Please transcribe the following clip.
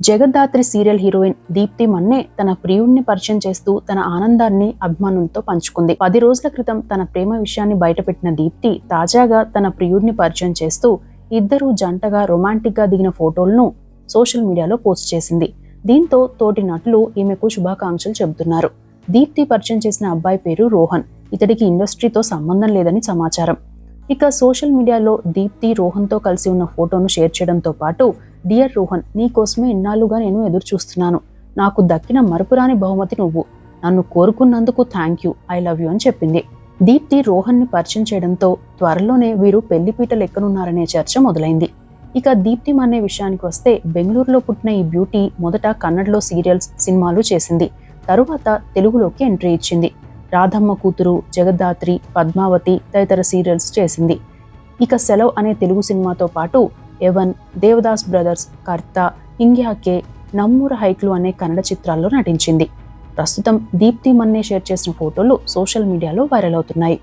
Jagadhatri serial heroine Deepthi Manne తన ప్రియుణ్ణి పరిచయం చేస్తూ తన ఆనందాన్ని అభిమానులతో పంచుకుంది. పది రోజుల క్రితం తన ప్రేమ విషయాన్ని బయటపెట్టిన దీప్తి తాజాగా తన ప్రియుడిని పరిచయం చేస్తూ ఇద్దరు జంటగా రొమాంటిక్గా దిగిన ఫోటోలను సోషల్ మీడియాలో పోస్ట్ చేసింది. దీంతో తోటి నటులు ఈమెకు శుభాకాంక్షలు చెబుతున్నారు. దీప్తి పరిచయం చేసిన అబ్బాయి పేరు రోహన్. ఇతడికి ఇండస్ట్రీతో సంబంధం లేదని సమాచారం. ఇక సోషల్ మీడియాలో దీప్తి రోహన్తో కలిసి ఉన్న ఫోటోను షేర్ చేయడంతో పాటు డియర్ రోహన్ నీకోసమే ఇన్నాళ్ళుగా నేను ఎదురు చూస్తున్నాను నాకు దక్కిన మరపురాని బహుమతి నువ్వు. నన్ను కోరుకున్నందుకు thank you I love you అని చెప్పింది. దీప్తి రోహన్ని పరిచయం చేయడంతో త్వరలోనే వీరు పెళ్ళిపీటలు ఎక్కనున్నారనే చర్చ మొదలైంది. ఇక దీప్తి అనే విషయానికి వస్తే బెంగళూరులో పుట్టిన ఈ బ్యూటీ మొదట కన్నడలో సీరియల్స్ సినిమాలు చేసింది. తరువాత తెలుగులోకి ఎంట్రీ ఇచ్చింది. రాధమ్మ కూతురు జగద్ధాత్రి పద్మావతి తదితర సీరియల్స్ చేసింది. ఇక సెలవ్ అనే తెలుగు సినిమాతో పాటు ఎవన్ దేవదాస్ బ్రదర్స్ కర్త ఇంగ్యాకే నమ్మూర హైక్లు అనే కన్నడ చిత్రాల్లో నటించింది. ప్రస్తుతం దీప్తి మన్నే షేర్ చేసిన ఫోటోలు సోషల్ మీడియాలో వైరల్ అవుతున్నాయి.